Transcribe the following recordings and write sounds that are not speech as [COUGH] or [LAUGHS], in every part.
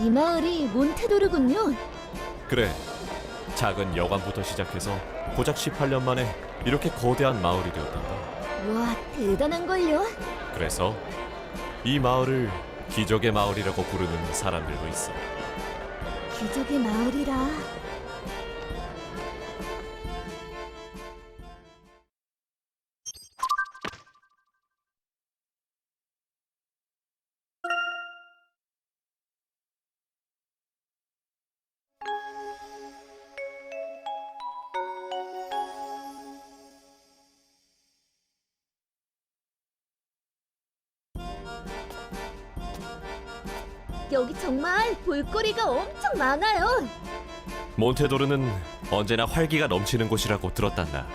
이 마을이 몬테도르군요. 그래. 작은 여관부터 시작해서 고작 18년 만에 이렇게 거대한 마을이 되었단다. 와, 대단한걸요. 그래서 이 마을을 기적의 마을이라고 부르는 사람들도 있어. 기적의 마을이라. 여기 정말 볼거리가 엄청 많아요. 몬테도르는 언제나 활기가 넘치는 곳이라고 들었단다.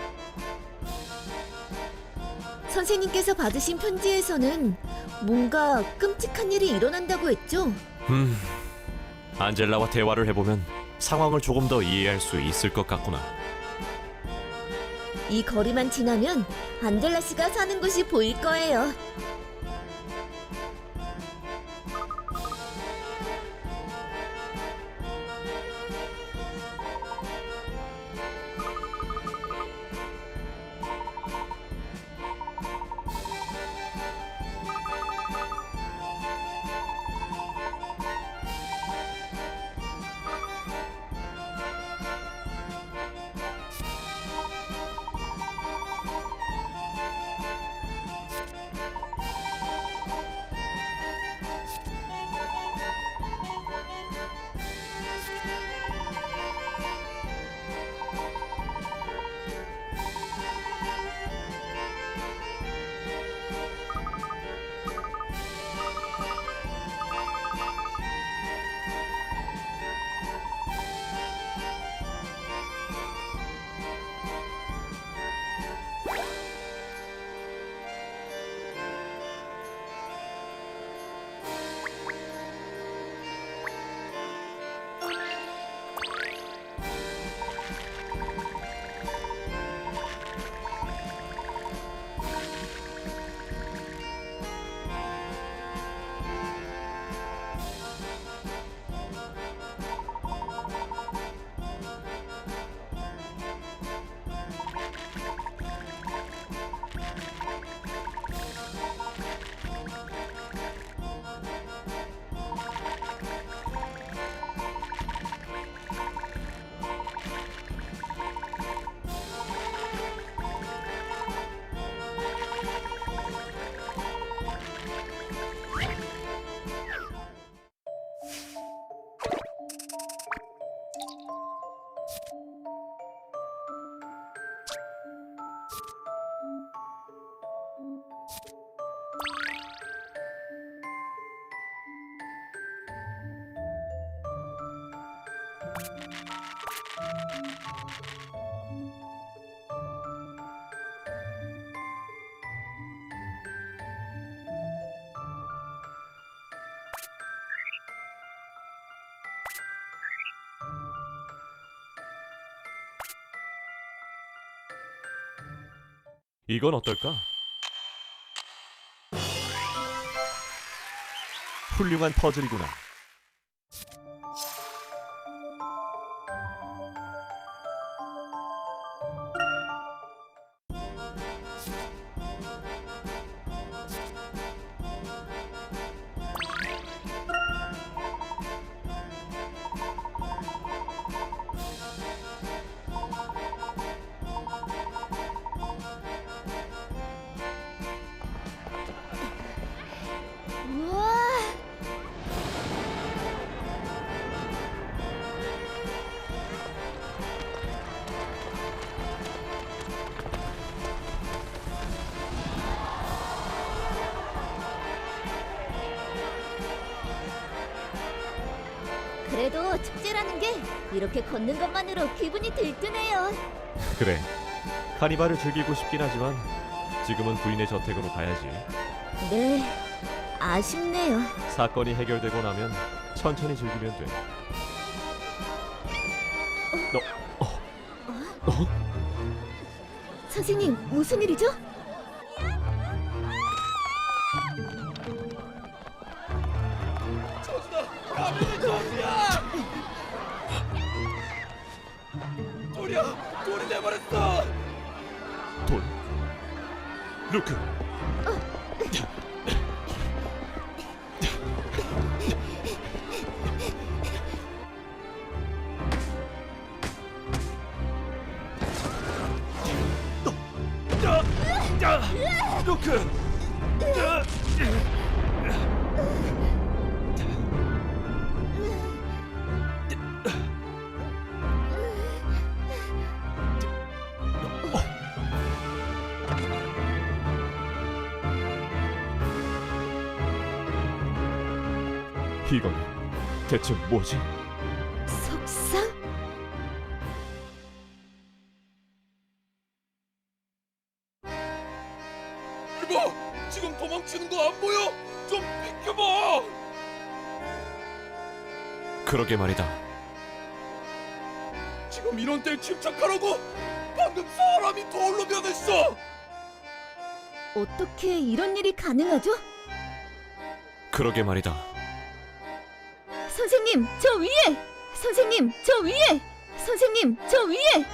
선생님께서 받으신 편지에서는 뭔가 끔찍한 일이 일어난다고 했죠. 음, 안젤라와 대화를 해보면 상황을 조금 더 이해할 수 있을 것 같구나. 이 거리만 지나면 안젤라 씨가 사는 곳이 보일 거예요. 이건 어떨까? 훌륭한 퍼즐이구나. 축제라는 게 이렇게 걷는 것만으로 기분이 들뜨네요. 그래. 카니발을 즐기고 싶긴 하지만 지금은 부인의 저택으로 가야지. 네, 아쉽네요. 사건이 해결되고 나면 천천히 즐기면 돼. 선생님, 무슨 일이죠? 루크. 루크. 이건 대체 뭐지? 속상? 이봐! 지금 도망치는 거 안 보여? 좀 비켜봐! 그러게 말이다. 지금 이런 때 침착하라고! 방금 사람이 돌로 변했어! 어떻게 이런 일이 가능하죠? 그러게 말이다. 선생님, 저 위에! 선생님, 저 위에! 선생님, 저 위에!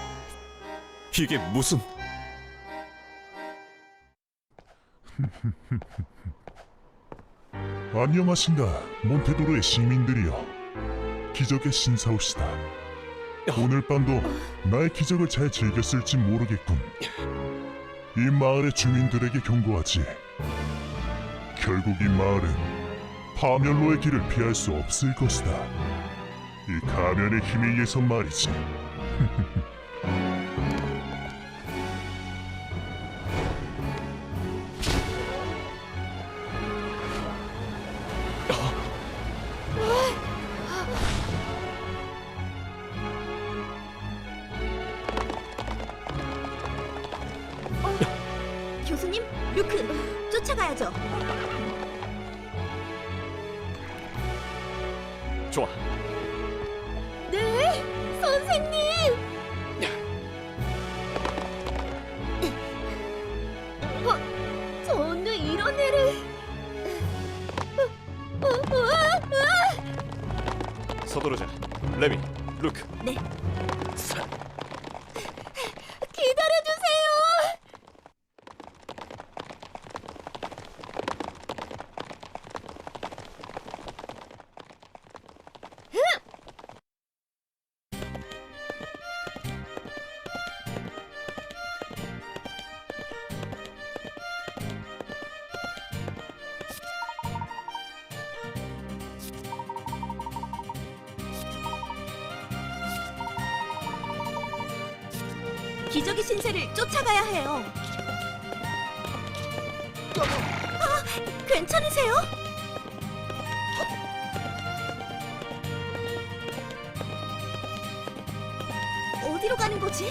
이게 무슨 [LAUGHS] 안녕하신가 몬테도로의 시민들이여 기적의 신사오시다 오늘 밤도 나의 기적을 잘 즐겼을지 모르겠군 이 마을의 주민들에게 경고하지 결국 이 마을은 파멸로의 길을 피할 수 없을 것이다 이 가면의 힘에 의해서 말이지 교수님, 루크, 쫓아가야죠. 기적의 신세를 쫓아가야 해요. 아, 괜찮으세요? 어디로 가는 거지?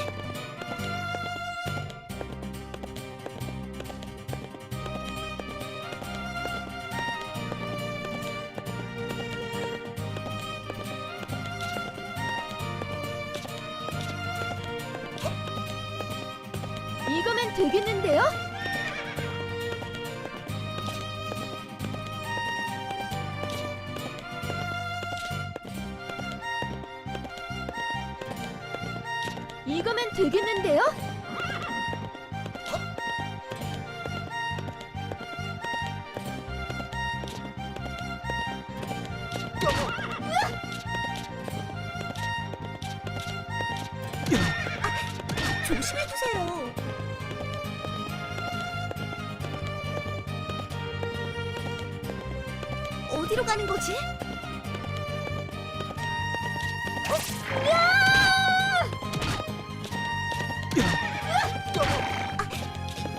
되겠는데요? 이거면 되겠는데요?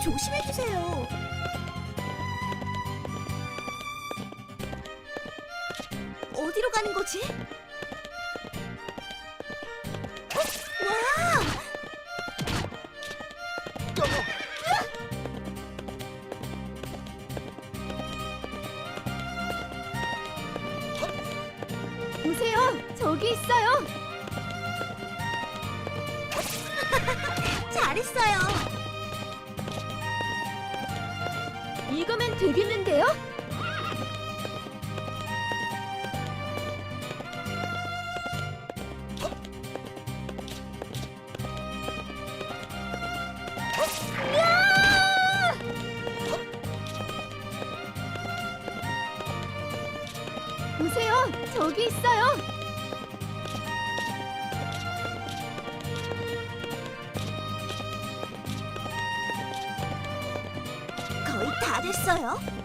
조심해주세요. 어디로 가는 거지? 보세요, 저기 있어요. 거의 다 됐어요.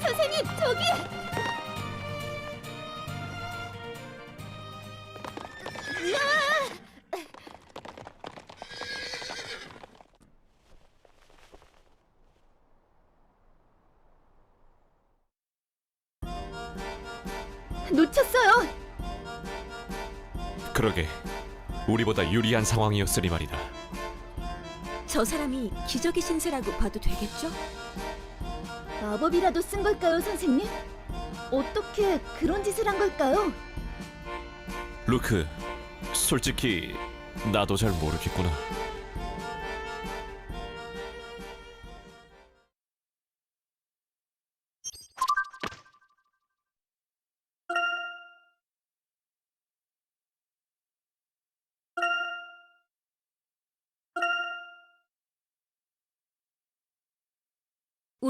선생님, 저기! 놓쳤어요. 그러게 우리보다 유리한 상황이었으니 말이다. 저 사람이 기적의 신세라고 봐도 되겠죠? 마법이라도 쓴 걸까요, 선생님? 어떻게 그런 짓을 한 걸까요? 루크, 솔직히 나도 잘 모르겠구나.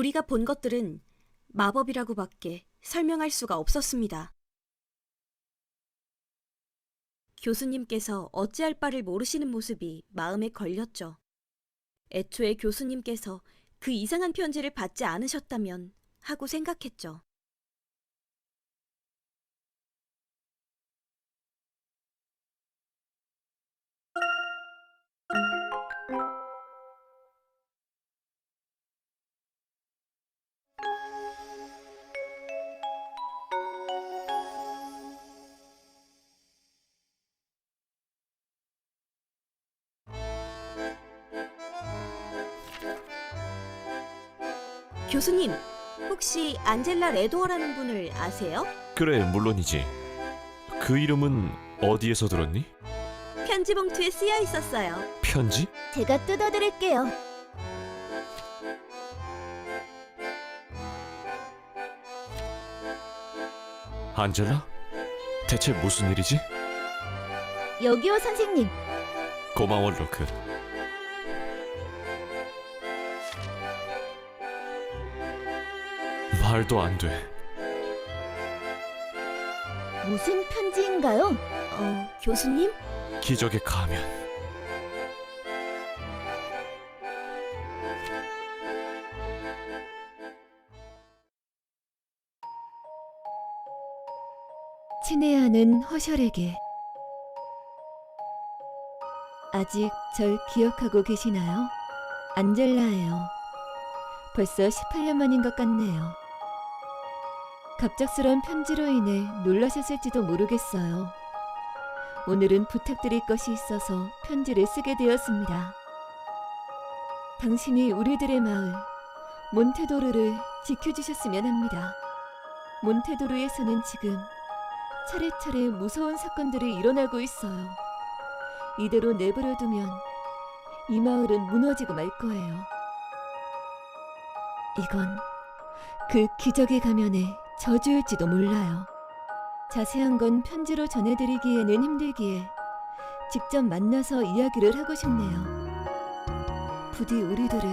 우리가 본 것들은 마법이라고밖에 설명할 수가 없었습니다. 교수님께서 어찌할 바를 모르시는 모습이 마음에 걸렸죠. 애초에 교수님께서 그 이상한 편지를 받지 않으셨다면 하고 생각했죠. 교수님, 혹시 안젤라 레도어라는 분을 아세요? 그래, 물론이지. 그 이름은 어디에서 들었니? 편지 봉투에 쓰여 있었어요. 편지? 제가 뜯어드릴게요. 안젤라? 대체 무슨 일이지? 여기요, 선생님. 고마워, 루크. 말도 안 돼. 무슨 편지인가요? 어, 교수님? 기적의 가면. 친애하는 허셜에게 아직 절 기억하고 계시나요? 안젤라예요. 벌써 18년 만인 것 같네요. 갑작스러운 편지로 인해 놀라셨을지도 모르겠어요. 오늘은 부탁드릴 것이 있어서 편지를 쓰게 되었습니다. 당신이 우리들의 마을 몬테도르를 지켜주셨으면 합니다. 몬테도르에서는 지금 차례차례 무서운 사건들이 일어나고 있어요. 이대로 내버려 두면 이 마을은 무너지고 말 거예요. 이건 그 기적의 가면의 저주일지도 몰라요. 자세한 건 편지로 전해드리기에는 힘들기에 직접 만나서 이야기를 하고 싶네요. 부디 우리들을,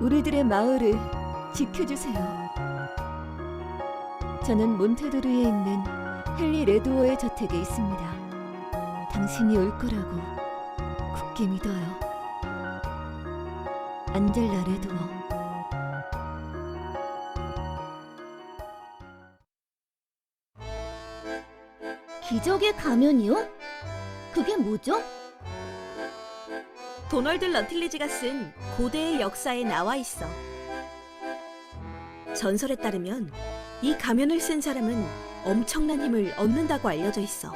우리들의 마을을 지켜주세요. 저는 몬테도르에 있는 헨리 레드워의 저택에 있습니다. 당신이 올 거라고 굳게 믿어요. 안젤라 레드워. 기적의 가면이요? 그게 뭐죠? 도널드 런틸리지가 쓴 고대의 역사에 나와 있어. 전설에 따르면 이 가면을 쓴 사람은 엄청난 힘을 얻는다고 알려져 있어.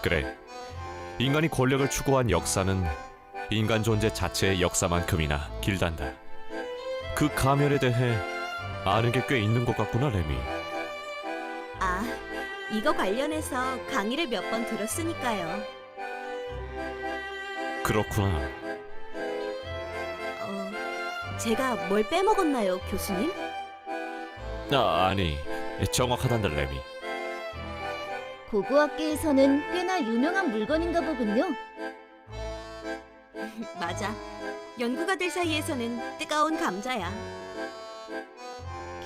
그래. 인간이 권력을 추구한 역사는 인간 존재 자체의 역사만큼이나 길단다. 그 가면에 대해 아는 게 꽤 있는 것 같구나, 레미. 아, 이거 관련해서 강의를 몇 번 들었으니까요. 그렇구나. 어, 제가 뭘 빼먹었나요, 교수님? 아, 아니. 정확하단다, 레미. 고고학계에서는 꽤나 유명한 물건인가 보군요. [LAUGHS] 맞아. 연구가들 사이에서는 뜨거운 감자야.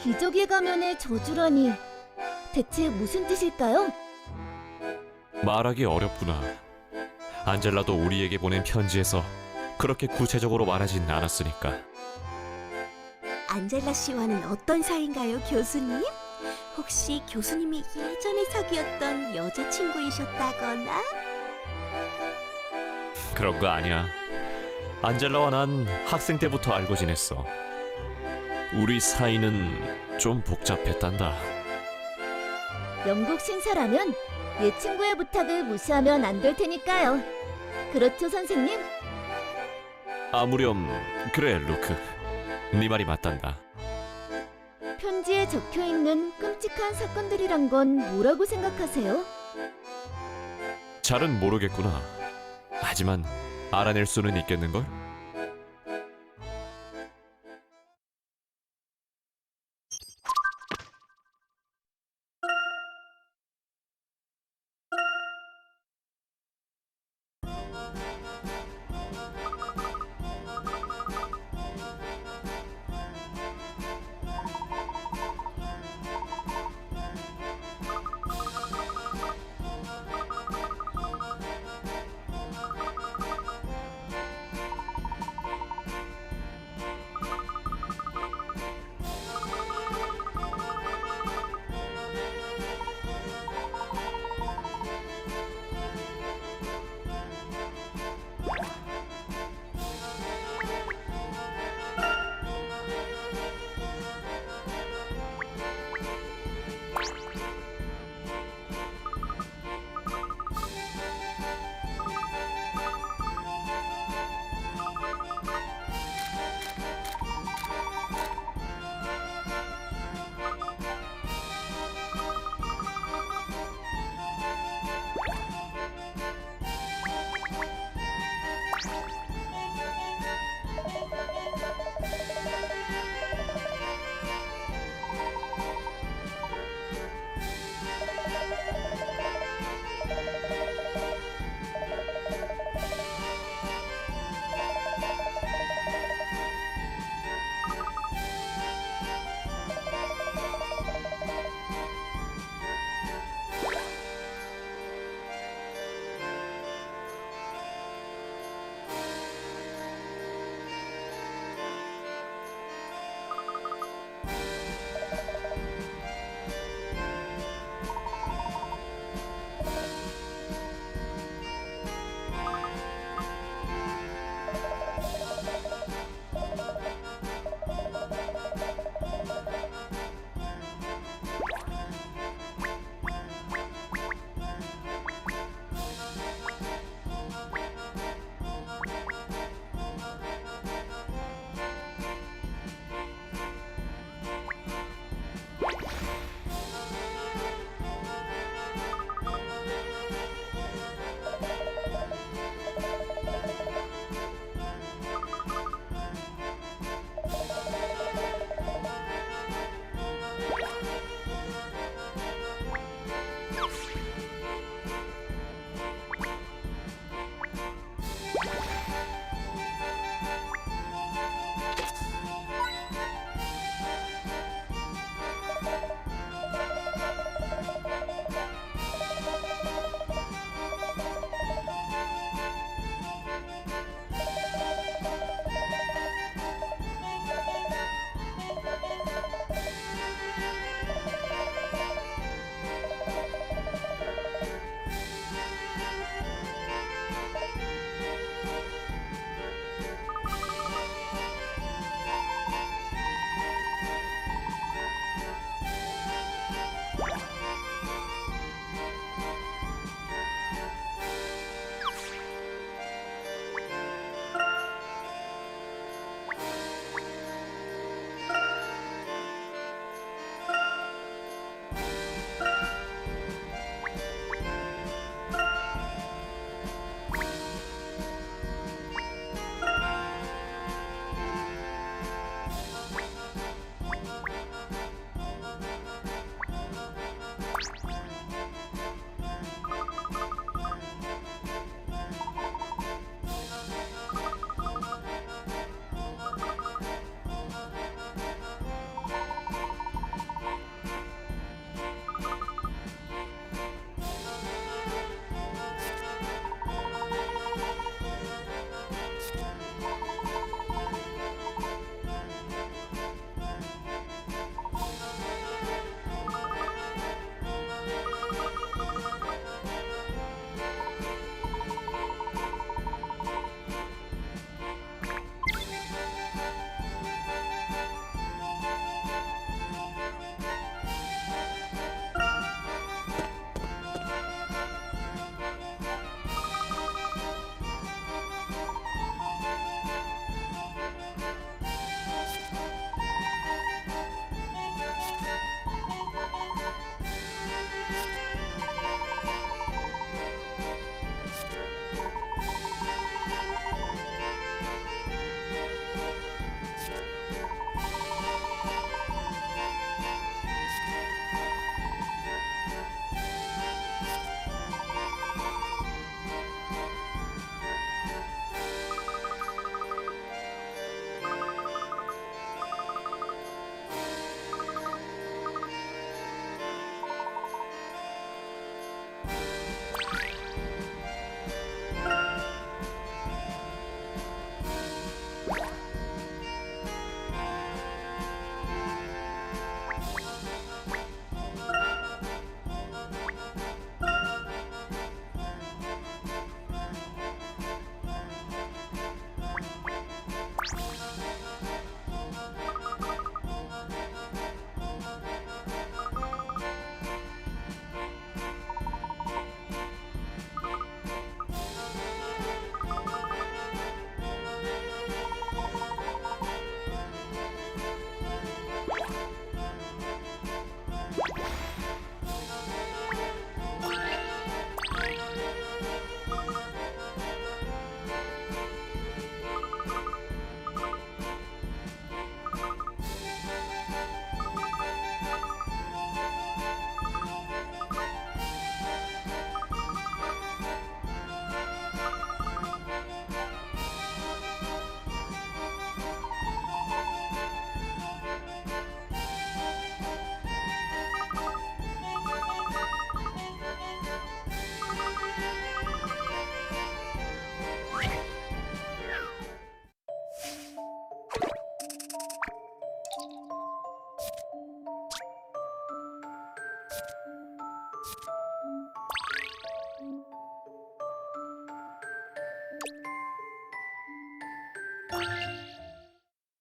기적의 가면의 저주라니 대체 무슨 뜻일까요? 말하기 어렵구나. 안젤라도 우리에게 보낸 편지에서 그렇게 구체적으로 말하진 않았으니까. 안젤라 씨와는 어떤 사이인가요, 교수님? 혹시 교수님이 예전에 사귀었던 여자친구이셨다거나? 그런 거 아니야. 안젤라와 난 학생 때부터 알고 지냈어. 우리 사이는 좀 복잡했단다. 영국 신사라면 옛 친구의 부탁을 무시하면 안 될 테니까요. 그렇죠, 선생님? 아무렴 그래 루크. 네 말이 맞단다. 편지에 적혀 있는 끔찍한 사건들이란 건 뭐라고 생각하세요? 잘은 모르겠구나. 하지만 알아낼 수는 있겠는걸?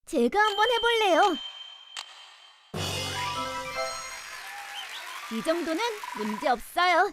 제가 한번 해볼래요. 이 정도는 문제 없어요.